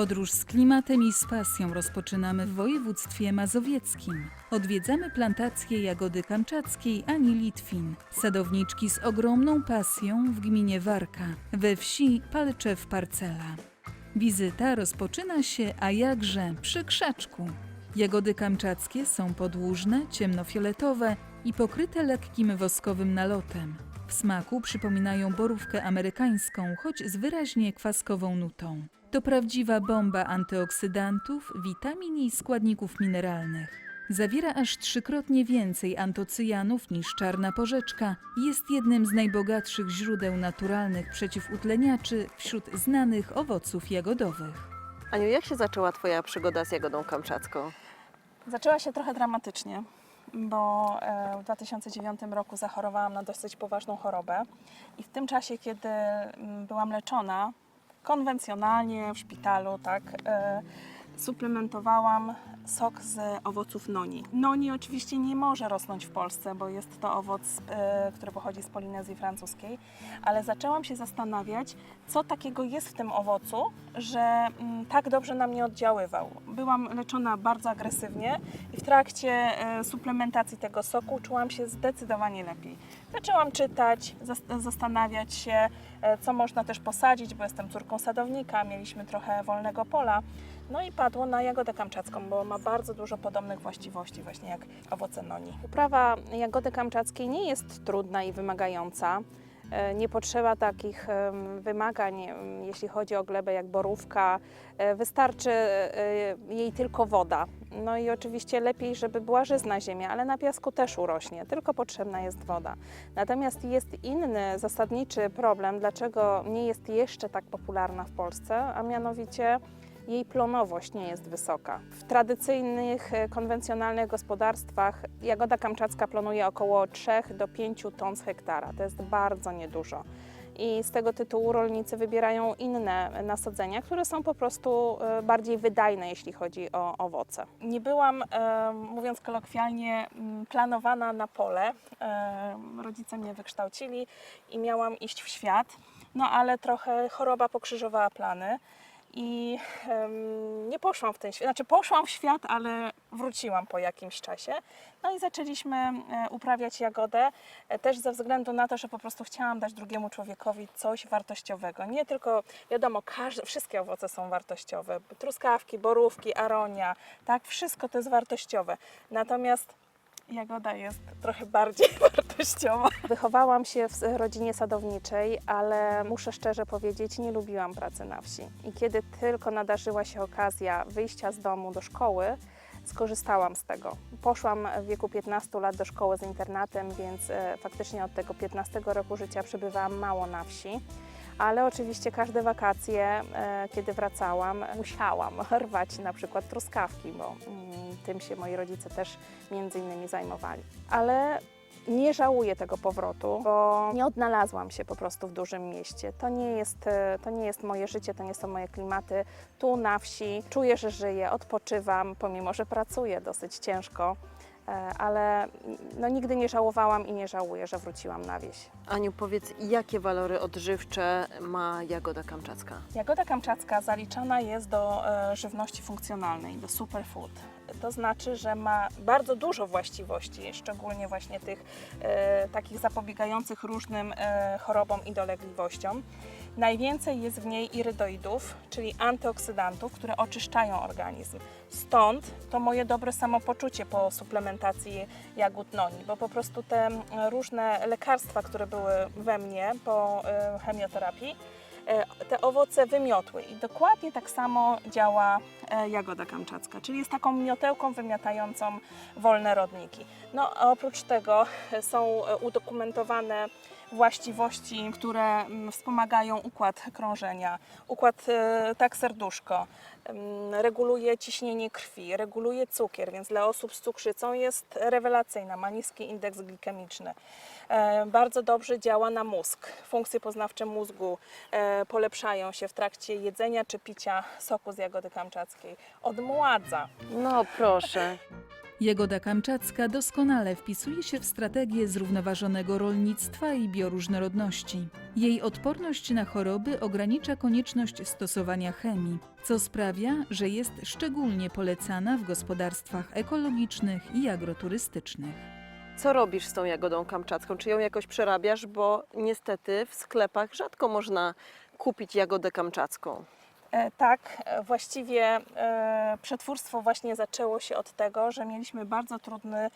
Podróż z klimatem i z pasją rozpoczynamy w województwie mazowieckim. Odwiedzamy plantację jagody kamczackiej Ani Litwin, sadowniczki z ogromną pasją w gminie Warka, we wsi Palczew Parcela. Wizyta rozpoczyna się, a jakże, przy krzaczku. Jagody kamczackie są podłużne, ciemnofioletowe i pokryte lekkim woskowym nalotem. W smaku przypominają borówkę amerykańską, choć z wyraźnie kwaskową nutą. To prawdziwa bomba antyoksydantów, witamin i składników mineralnych. Zawiera aż trzykrotnie więcej antocyjanów niż czarna porzeczka i jest jednym z najbogatszych źródeł naturalnych przeciwutleniaczy wśród znanych owoców jagodowych. Aniu, jak się zaczęła Twoja przygoda z jagodą kamczacką? Zaczęła się trochę dramatycznie, bo e, w 2009 roku zachorowałam na dosyć poważną chorobę i w tym czasie, kiedy mm, byłam leczona konwencjonalnie w szpitalu, tak, e, suplementowałam sok z owoców noni. Noni oczywiście nie może rosnąć w Polsce, bo jest to owoc, e, który pochodzi z Polinezji Francuskiej, ale zaczęłam się zastanawiać, co takiego jest w tym owocu, że mm, tak dobrze na mnie oddziaływał. Byłam leczona bardzo agresywnie i w trakcie e, suplementacji tego soku czułam się zdecydowanie lepiej. Zaczęłam czytać, zas- zastanawiać się, e, co można też posadzić, bo jestem córką sadownika, mieliśmy trochę wolnego pola. No i padło na jagodę kamczacką, bo ma bardzo dużo podobnych właściwości, właśnie jak owoce noni. Uprawa jagody kamczackiej nie jest trudna i wymagająca. E, Nie potrzeba takich wymagań, jeśli chodzi o glebę jak borówka. E, Wystarczy e, jej tylko woda. No i oczywiście lepiej, żeby była żyzna ziemia, ale na piasku też urośnie, tylko potrzebna jest woda. Natomiast jest inny zasadniczy problem, dlaczego nie jest jeszcze tak popularna w Polsce, a mianowicie jej plonowość nie jest wysoka. W tradycyjnych, e, konwencjonalnych gospodarstwach jagoda kamczacka plonuje około 3 do 5 ton z hektara. To jest bardzo niedużo. I z tego tytułu rolnicy wybierają inne nasadzenia, które są po prostu e, bardziej wydajne, jeśli chodzi o owoce. Nie byłam, e, mówiąc kolokwialnie, m, planowana na pole. Rodzice mnie wykształcili i miałam iść w świat, no ale trochę choroba pokrzyżowała plany i em, nie poszłam w ten świat. Znaczy, poszłam w świat, ale wróciłam po jakimś czasie. No i zaczęliśmy e, uprawiać jagodę, e, też ze względu na to, że po prostu chciałam dać drugiemu człowiekowi coś wartościowego. Nie tylko, wiadomo, każde, wszystkie owoce są wartościowe. Truskawki, borówki, aronia, tak, wszystko to jest wartościowe. Natomiast jagoda jest trochę bardziej wartościowa. Wychowałam się w rodzinie sadowniczej, ale muszę szczerze powiedzieć, nie lubiłam pracy na wsi. I kiedy tylko nadarzyła się okazja wyjścia z domu do szkoły, skorzystałam z tego. Poszłam w wieku 15 lat do szkoły z internatem, więc e, faktycznie od tego 15 roku życia przebywałam mało na wsi. Ale oczywiście każde wakacje, e, kiedy wracałam, musiałam rwać na przykład truskawki, bo mm, tym się moi rodzice też między innymi zajmowali. Ale nie żałuję tego powrotu, bo nie odnalazłam się po prostu w dużym mieście. To nie jest, e, to nie jest moje życie, to nie są moje klimaty. Tu na wsi czuję, że żyję, odpoczywam, pomimo że pracuję dosyć ciężko, ale no, nigdy nie żałowałam i nie żałuję, że wróciłam na wieś. Aniu, powiedz, jakie walory odżywcze ma jagoda kamczacka? Jagoda kamczacka zaliczana jest do e, żywności funkcjonalnej, do superfood. To znaczy, że ma bardzo dużo właściwości, szczególnie właśnie tych e, takich zapobiegających różnym e, chorobom i dolegliwościom. Najwięcej jest w niej irydoidów, czyli antyoksydantów, które oczyszczają organizm. Stąd to moje dobre samopoczucie po suplementacji jagód noni, bo po prostu te różne lekarstwa, które były we mnie po e, chemioterapii, te owoce wymiotły i dokładnie tak samo działa e, jagoda kamczacka, czyli jest taką miotełką wymiatającą wolne rodniki. No oprócz tego e, są e, udokumentowane właściwości, które mm, wspomagają układ krążenia, układ e, tak serduszko, mm, reguluje ciśnienie krwi, reguluje cukier, więc dla osób z cukrzycą jest rewelacyjna, ma niski indeks glikemiczny. E, Bardzo dobrze działa na mózg. Funkcje poznawcze mózgu e, polepszają się w trakcie jedzenia czy picia soku z jagody kamczackiej. Odmładza. No proszę. Jagoda kamczacka doskonale wpisuje się w strategię zrównoważonego rolnictwa i bioróżnorodności. Jej odporność na choroby ogranicza konieczność stosowania chemii, co sprawia, że jest szczególnie polecana w gospodarstwach ekologicznych i agroturystycznych. Co robisz z tą jagodą kamczacką? Czy ją jakoś przerabiasz? Bo niestety w sklepach rzadko można kupić jagodę kamczacką. E, Tak, e, właściwie e, przetwórstwo właśnie zaczęło się od tego, że mieliśmy bardzo trudny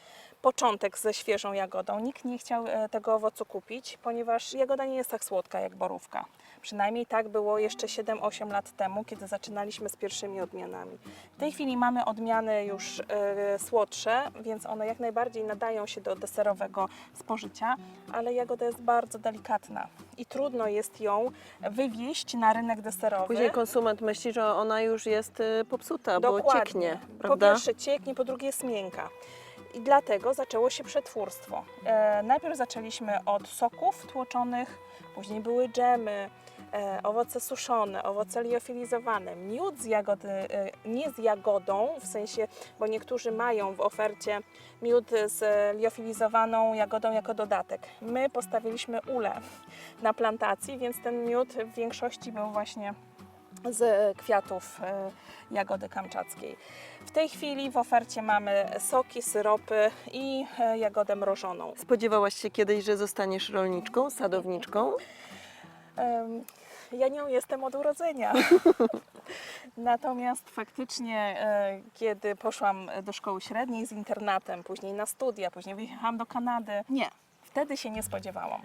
początek ze świeżą jagodą. Nikt nie chciał e, tego owocu kupić, ponieważ jagoda nie jest tak słodka jak borówka. Przynajmniej tak było jeszcze 7-8 lat temu, kiedy zaczynaliśmy z pierwszymi odmianami. W tej chwili mamy odmiany już e, słodsze, więc one jak najbardziej nadają się do deserowego spożycia, ale jagoda jest bardzo delikatna i trudno jest ją wywieźć na rynek deserowy. Później konsument myśli, że ona już jest y, popsuta, bo Dokładnie. cieknie, Po prawda? pierwsze cieknie, po drugie jest miękka. I dlatego zaczęło się przetwórstwo. E, najpierw zaczęliśmy od soków tłoczonych, później były dżemy, e, owoce suszone, owoce liofilizowane, miód z jagody, e, nie z jagodą, w sensie, bo niektórzy mają w ofercie miód z liofilizowaną jagodą jako dodatek. My postawiliśmy ulę na plantacji, więc ten miód w większości był właśnie z kwiatów e, jagody kamczackiej. W tej chwili w ofercie mamy soki, syropy i e, jagodę mrożoną. Spodziewałaś się kiedyś, że zostaniesz rolniczką, sadowniczką? Ja nią jestem od urodzenia. Natomiast faktycznie, e, kiedy poszłam do szkoły średniej z internatem, później na studia, później wyjechałam do Kanady, nie, wtedy się nie spodziewałam.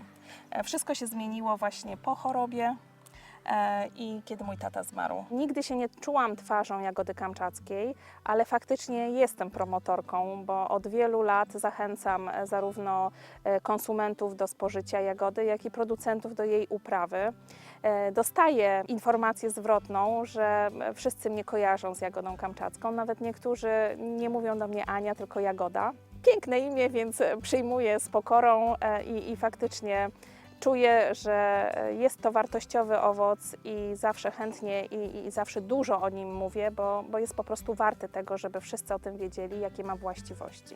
E, Wszystko się zmieniło właśnie po chorobie. E, I kiedy mój tata zmarł. Nigdy się nie czułam twarzą jagody kamczackiej, ale faktycznie jestem promotorką, bo od wielu lat zachęcam e, zarówno e, konsumentów do spożycia jagody, jak i producentów do jej uprawy. Dostaję informację zwrotną, że wszyscy mnie kojarzą z jagodą kamczacką. Nawet niektórzy nie mówią do mnie Ania, tylko Jagoda. Piękne imię, więc przyjmuję z pokorą i, i faktycznie czuję, że jest to wartościowy owoc i zawsze chętnie i, i zawsze dużo o nim mówię, bo, bo jest po prostu warty tego, żeby wszyscy o tym wiedzieli, jakie ma właściwości.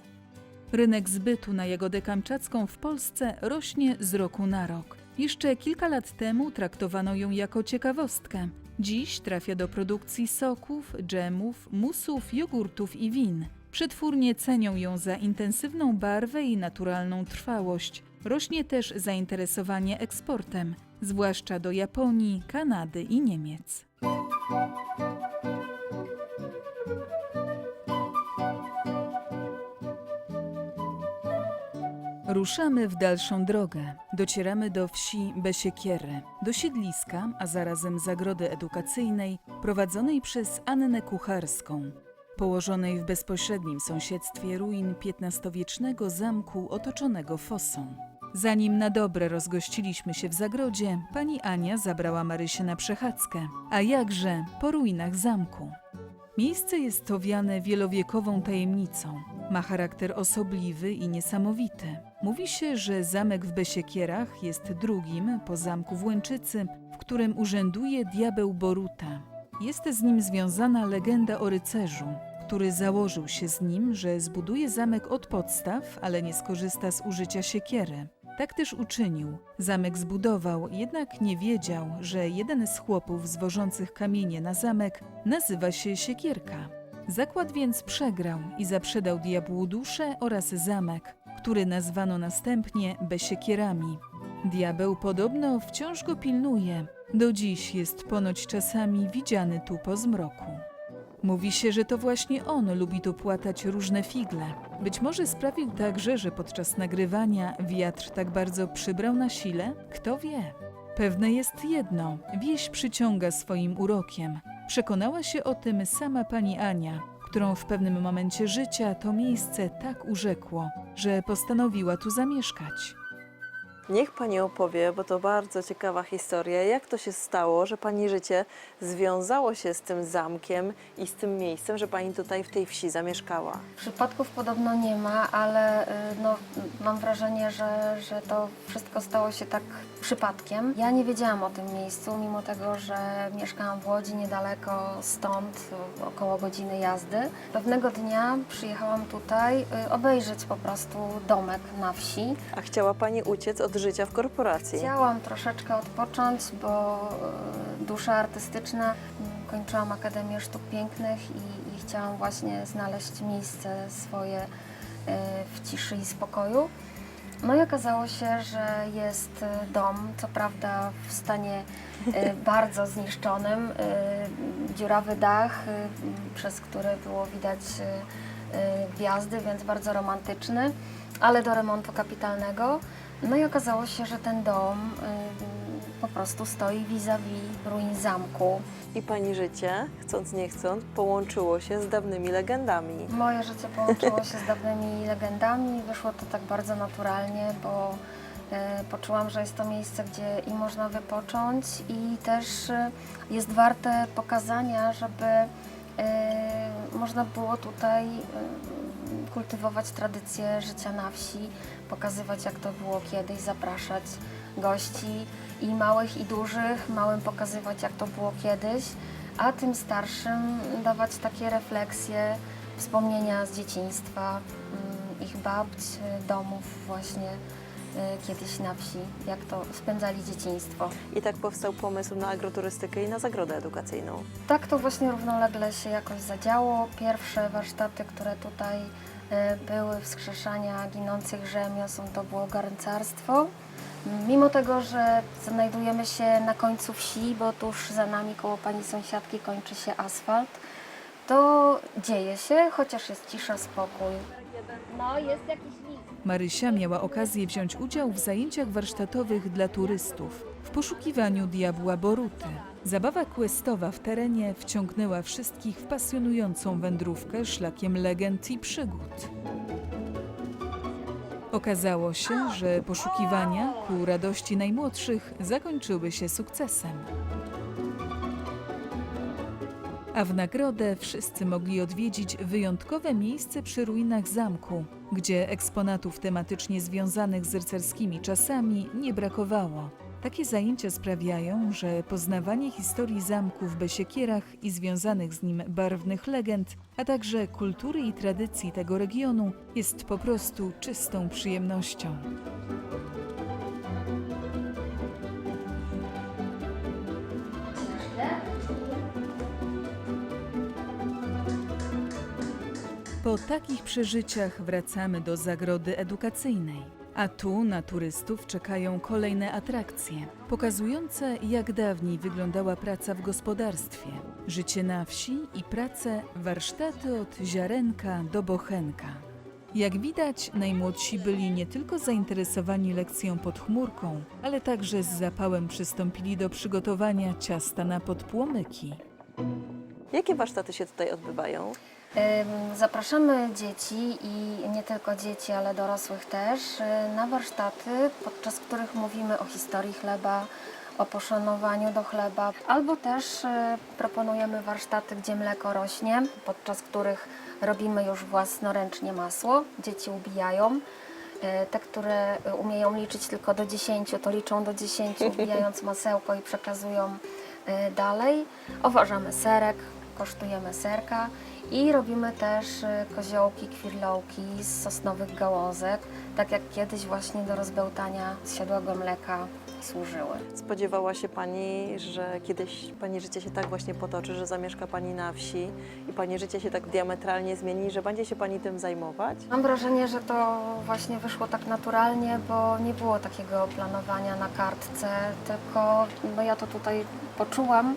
Rynek zbytu na jagodę kamczacką w Polsce rośnie z roku na rok. Jeszcze kilka lat temu traktowano ją jako ciekawostkę. Dziś trafia do produkcji soków, dżemów, musów, jogurtów i win. Przetwórnie cenią ją za intensywną barwę i naturalną trwałość. Rośnie też zainteresowanie eksportem, zwłaszcza do Japonii, Kanady i Niemiec. Ruszamy w dalszą drogę. Docieramy do wsi Besiekiery, do siedliska, a zarazem zagrody edukacyjnej prowadzonej przez Annę Kucharską, położonej w bezpośrednim sąsiedztwie ruin XV-wiecznego zamku otoczonego fosą. Zanim na dobre rozgościliśmy się w zagrodzie, pani Ania zabrała Marysię na przechadzkę, a jakże po ruinach zamku. Miejsce jest owiane wielowiekową tajemnicą. Ma charakter osobliwy i niesamowity. Mówi się, że zamek w Besiekierach jest drugim po zamku w Łęczycy, w którym urzęduje diabeł Boruta. Jest z nim związana legenda o rycerzu, który założył się z nim, że zbuduje zamek od podstaw, ale nie skorzysta z użycia siekiery. Tak też uczynił. Zamek zbudował, jednak nie wiedział, że jeden z chłopów zwożących kamienie na zamek nazywa się Siekierka. Zakład więc przegrał i zaprzedał diabłu duszę oraz zamek, który nazwano następnie Besiekierami. Diabeł podobno wciąż go pilnuje. Do dziś jest ponoć czasami widziany tu po zmroku. Mówi się, że to właśnie on lubi tu płatać różne figle. Być może sprawił także, że podczas nagrywania wiatr tak bardzo przybrał na sile? Kto wie? Pewne jest jedno: wieś przyciąga swoim urokiem. Przekonała się o tym sama pani Ania, którą w pewnym momencie życia to miejsce tak urzekło, że postanowiła tu zamieszkać. Niech Pani opowie, bo to bardzo ciekawa historia, jak to się stało, że Pani życie związało się z tym zamkiem i z tym miejscem, że Pani tutaj w tej wsi zamieszkała. Przypadków podobno nie ma, ale y, no, mam wrażenie, że, że to wszystko stało się tak przypadkiem. Ja nie wiedziałam o tym miejscu, mimo tego, że mieszkałam w Łodzi niedaleko stąd, y, około godziny jazdy. Pewnego dnia przyjechałam tutaj y, obejrzeć po prostu domek na wsi. A chciała Pani uciec od życia w korporacji. Chciałam troszeczkę odpocząć, bo y, dusza artystyczna, y, kończyłam Akademię Sztuk Pięknych i, i chciałam właśnie znaleźć miejsce swoje y, w ciszy i spokoju. No i okazało się, że jest y, dom, co prawda w stanie bardzo zniszczonym, dziurawy dach, przez który było widać gwiazdy, więc bardzo romantyczny, ale do remontu kapitalnego. No i okazało się, że ten dom y, po prostu stoi vis-a-vis ruin zamku. I Pani życie, chcąc nie chcąc, połączyło się z dawnymi legendami. Moje życie połączyło się z dawnymi legendami. Wyszło to tak bardzo naturalnie, bo e, poczułam, że jest to miejsce, gdzie i można wypocząć i też e, jest warte pokazania, żeby można było tutaj kultywować tradycję życia na wsi, pokazywać jak to było kiedyś, zapraszać gości i małych i dużych, małym pokazywać jak to było kiedyś, a tym starszym dawać takie refleksje, wspomnienia z dzieciństwa, mm, ich babć, y, domów właśnie kiedyś na wsi, jak to spędzali dzieciństwo. I tak powstał pomysł na agroturystykę i na zagrodę edukacyjną. Tak to właśnie równolegle się jakoś zadziało. Pierwsze warsztaty, które tutaj e, były wskrzeszania ginących rzemiosł, to było garncarstwo. Mimo tego, że znajdujemy się na końcu wsi, bo tuż za nami koło pani sąsiadki kończy się asfalt, to dzieje się, chociaż jest cisza, spokój. No, jest jakiś. Marysia miała okazję wziąć udział w zajęciach warsztatowych dla turystów w poszukiwaniu diabła Boruty. Zabawa questowa w terenie wciągnęła wszystkich w pasjonującą wędrówkę szlakiem legend i przygód. Okazało się, że poszukiwania ku radości najmłodszych zakończyły się sukcesem. A w nagrodę wszyscy mogli odwiedzić wyjątkowe miejsce przy ruinach zamku, gdzie eksponatów tematycznie związanych z rycerskimi czasami nie brakowało. Takie zajęcia sprawiają, że poznawanie historii zamku w Besiekierach i związanych z nim barwnych legend, a także kultury i tradycji tego regionu jest po prostu czystą przyjemnością. Po takich przeżyciach wracamy do zagrody edukacyjnej. A tu na turystów czekają kolejne atrakcje, pokazujące jak dawniej wyglądała praca w gospodarstwie, życie na wsi i pracę, warsztaty od ziarenka do bochenka. Jak widać, najmłodsi byli nie tylko zainteresowani lekcją pod chmurką, ale także z zapałem przystąpili do przygotowania ciasta na podpłomyki. Jakie warsztaty się tutaj odbywają? Zapraszamy dzieci i nie tylko dzieci, ale dorosłych też y, na warsztaty, podczas których mówimy o historii chleba, o poszanowaniu do chleba, albo też y, proponujemy warsztaty, gdzie mleko rośnie, podczas których robimy już własnoręcznie masło. Dzieci ubijają. Y, Te, które umieją liczyć tylko do 10, to liczą do 10, ubijając masełko i przekazują y, dalej. Oważamy serek, kosztujemy serka i robimy też y, koziołki, kwirlołki z sosnowych gałązek, tak jak kiedyś właśnie do rozbełtania zsiadłego mleka służyły. Spodziewała się Pani, że kiedyś Pani życie się tak właśnie potoczy, że zamieszka Pani na wsi i Pani życie się tak diametralnie zmieni, że będzie się Pani tym zajmować? Mam wrażenie, że to właśnie wyszło tak naturalnie, bo nie było takiego planowania na kartce, tylko no ja to tutaj poczułam,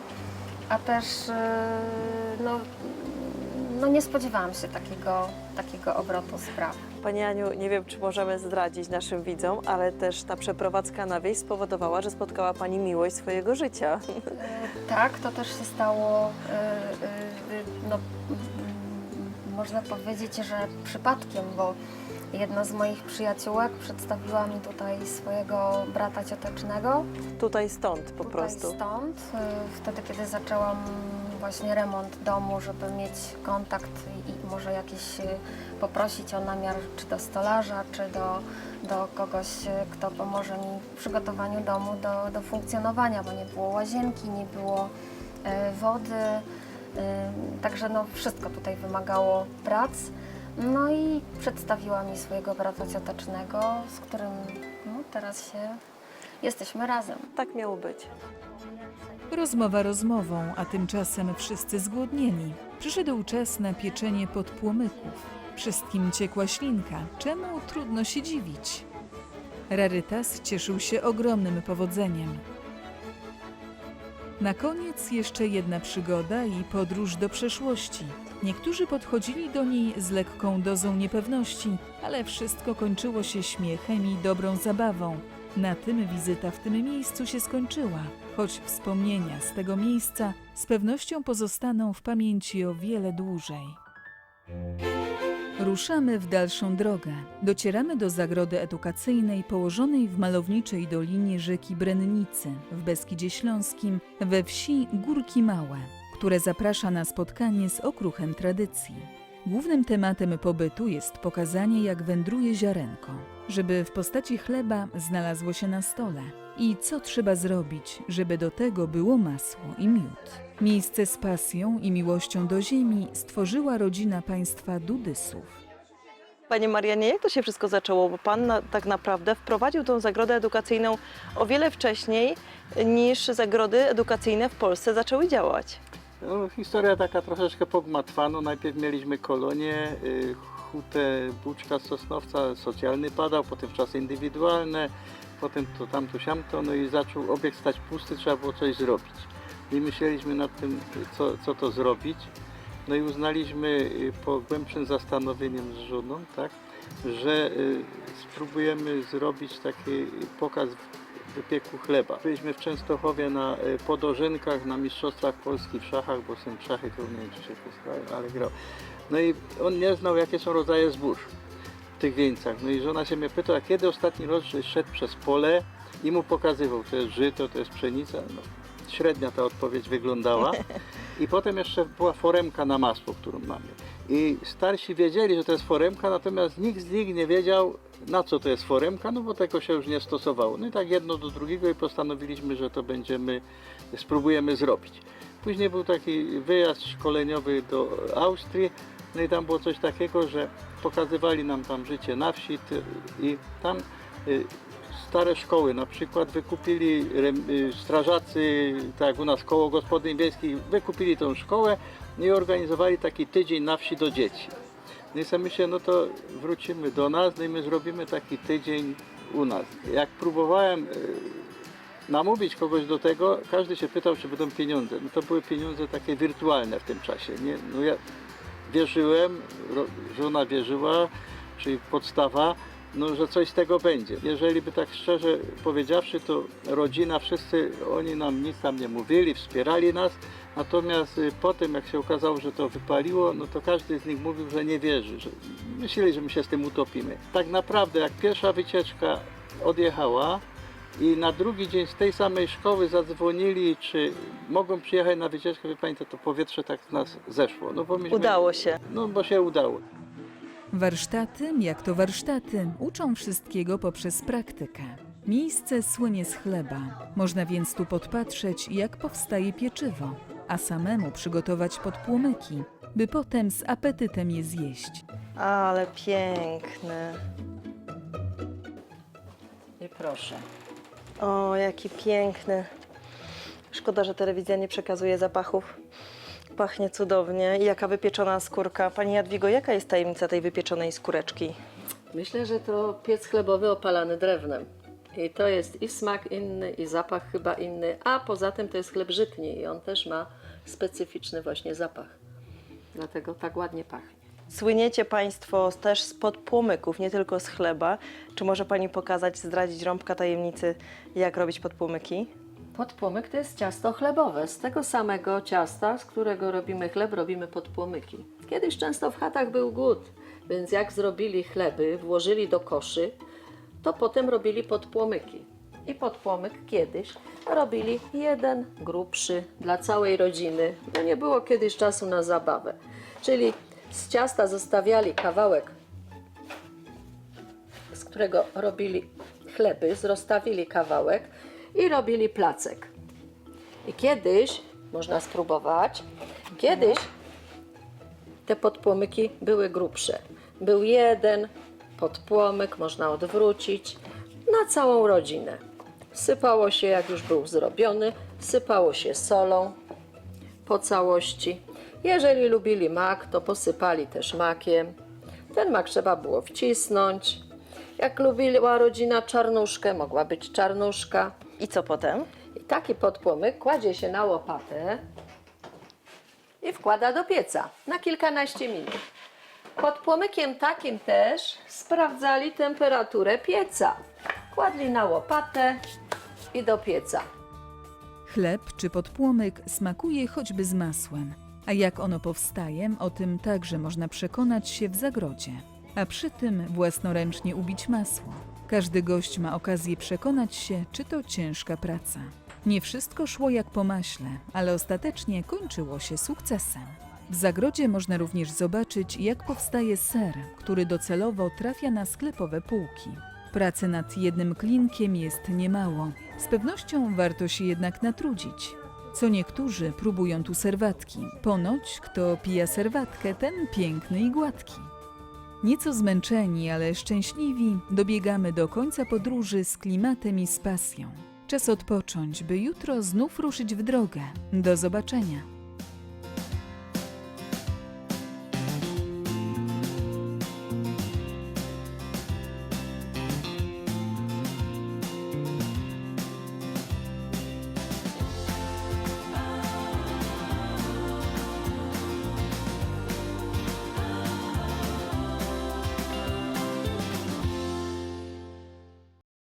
a też y, no, no nie spodziewałam się takiego, takiego obrotu spraw. Pani Aniu, nie wiem, czy możemy zdradzić naszym widzom, ale też ta przeprowadzka na wieś spowodowała, że spotkała Pani miłość swojego życia. E, Tak, to też się stało, e, e, no, można powiedzieć, że przypadkiem, bo Jedna z moich przyjaciółek przedstawiła mi tutaj swojego brata ciotecznego. Tutaj stąd po Tutaj prostu. Stąd, y, wtedy kiedy zaczęłam właśnie remont domu, żeby mieć kontakt i, może jakiś y, poprosić o namiar czy do stolarza, czy do, do kogoś, y, kto pomoże mi w przygotowaniu domu do, do funkcjonowania, bo nie było łazienki, nie było y, wody, także no wszystko tutaj wymagało prac. No i przedstawiła mi swojego brata ciotecznego, z którym no, teraz się jesteśmy razem. Tak miało być. Rozmowa rozmową, a tymczasem wszyscy zgłodnieli. Przyszedł czas na pieczenie podpłomyków. Wszystkim ciekła ślinka, czemu trudno się dziwić? Rarytas cieszył się ogromnym powodzeniem. Na koniec jeszcze jedna przygoda i podróż do przeszłości. Niektórzy podchodzili do niej z lekką dozą niepewności, ale wszystko kończyło się śmiechem i dobrą zabawą. Na tym wizyta w tym miejscu się skończyła, choć wspomnienia z tego miejsca z pewnością pozostaną w pamięci o wiele dłużej. Ruszamy w dalszą drogę. Docieramy do zagrody edukacyjnej położonej w malowniczej dolinie rzeki Brennicy w Beskidzie Śląskim we wsi Górki Małe, które zaprasza na spotkanie z okruchem tradycji. Głównym tematem pobytu jest pokazanie, jak wędruje ziarenko, żeby w postaci chleba znalazło się na stole i co trzeba zrobić, żeby do tego było masło i miód. Miejsce z pasją i miłością do ziemi stworzyła rodzina państwa Dudysów. Panie Marianie, jak to się wszystko zaczęło? Bo Pan na, tak naprawdę wprowadził tą zagrodę edukacyjną o wiele wcześniej niż zagrody edukacyjne w Polsce zaczęły działać. No, historia taka troszeczkę pogmatwana. Najpierw mieliśmy kolonię, y, hutę Buczka z Sosnowca, socjalny padał, potem czasy indywidualne, potem to tamto siamto, no i zaczął obiekt stać pusty, trzeba było coś zrobić. I myśleliśmy nad tym, co, co to zrobić. No i uznaliśmy y, po głębszym zastanowieniem z żoną, tak, że y, spróbujemy zrobić taki pokaz wypieku chleba. Byliśmy w Częstochowie na y, podożynkach, na Mistrzostwach Polski w szachach, bo w szachy to nie wiem, czy się ale grał. No i on nie znał, jakie są rodzaje zbóż w tych wieńcach. No i żona się mnie pytała, kiedy ostatni raz szedł przez pole i mu pokazywał, to jest żyto, to jest pszenica. No, średnia ta odpowiedź wyglądała. I potem jeszcze była foremka na masło, którą mamy. I starsi wiedzieli, że to jest foremka, natomiast nikt z nich nie wiedział, na co to jest foremka, no bo tego się już nie stosowało. No i tak jedno do drugiego i postanowiliśmy, że to będziemy, spróbujemy zrobić. Później był taki wyjazd szkoleniowy do Austrii, no i tam było coś takiego, że pokazywali nam tam życie na wsi i tam y, stare szkoły, na przykład wykupili y, strażacy, tak jak u nas koło gospodyń wiejskich, wykupili tą szkołę i organizowali taki tydzień na wsi do dzieci. No i sobie myślę, no to wrócimy do nas, no i my zrobimy taki tydzień u nas. Jak próbowałem y, namówić kogoś do tego, każdy się pytał, czy będą pieniądze. No to były pieniądze takie wirtualne w tym czasie. Nie? No ja wierzyłem, żona wierzyła, czyli podstawa, no, że coś z tego będzie. Jeżeli by tak szczerze powiedziawszy, to rodzina, wszyscy oni nam nic tam nie mówili, wspierali nas, natomiast y, potem jak się okazało, że to wypaliło, no to każdy z nich mówił, że nie wierzy, że myśleli, że my się z tym utopimy. Tak naprawdę jak pierwsza wycieczka odjechała, i na drugi dzień z tej samej szkoły zadzwonili, czy mogą przyjechać na wycieczkę. Wie Pani, to, to powietrze tak z nas zeszło. No bo myśmy, Udało się. No bo się udało. Warsztaty, jak to warsztaty, uczą wszystkiego poprzez praktykę. Miejsce słynie z chleba. Można więc tu podpatrzeć, jak powstaje pieczywo, a samemu przygotować podpłomyki, by potem z apetytem je zjeść. Ale piękne. I proszę. O, jaki piękny. Szkoda, że telewizja nie przekazuje zapachów. Pachnie cudownie. I jaka wypieczona skórka. Pani Jadwigo, jaka jest tajemnica tej wypieczonej skóreczki? Myślę, że to piec chlebowy opalany drewnem. I to jest i smak inny, i zapach chyba inny, a poza tym to jest chleb żytni i on też ma specyficzny właśnie zapach. Dlatego tak ładnie pachnie. Słyniecie Państwo też z podpłomyków, nie tylko z chleba. Czy może Pani pokazać, zdradzić rąbka tajemnicy, jak robić podpłomyki? Podpłomyk to jest ciasto chlebowe. Z tego samego ciasta, z którego robimy chleb, robimy podpłomyki. Kiedyś często w chatach był głód Więc jak zrobili chleby, włożyli do koszy, to potem robili podpłomyki. I podpłomyk kiedyś robili jeden grubszy dla całej rodziny, bo nie było kiedyś czasu na zabawę. Czyli z ciasta zostawiali kawałek, z którego robili chleby, rozstawili kawałek i robili placek. I kiedyś, można spróbować, kiedyś te podpłomyki były grubsze. Był jeden podpłomyk, można odwrócić, na całą rodzinę. Sypało się, jak już był zrobiony, sypało się solą po całości. Jeżeli lubili mak, to posypali też makiem. Ten mak trzeba było wcisnąć. Jak lubiła rodzina czarnuszkę, mogła być czarnuszka. I co potem? I taki podpłomyk kładzie się na łopatę i wkłada do pieca na kilkanaście minut. Pod płomykiem takim też sprawdzali temperaturę pieca. Kładli na łopatę i do pieca. Chleb czy podpłomyk smakuje choćby z masłem. A jak ono powstaje, o tym także można przekonać się w zagrodzie. A przy tym własnoręcznie ubić masło. Każdy gość ma okazję przekonać się, czy to ciężka praca. Nie wszystko szło jak po maśle, ale ostatecznie kończyło się sukcesem. W zagrodzie można również zobaczyć, jak powstaje ser, który docelowo trafia na sklepowe półki. Pracy nad jednym klinkiem jest niemało. Z pewnością warto się jednak natrudzić. Co niektórzy próbują tu serwatki. Ponoć, kto pija serwatkę, ten piękny i gładki. Nieco zmęczeni, ale szczęśliwi, dobiegamy do końca podróży z klimatem i z pasją. Czas odpocząć, by jutro znów ruszyć w drogę. Do zobaczenia.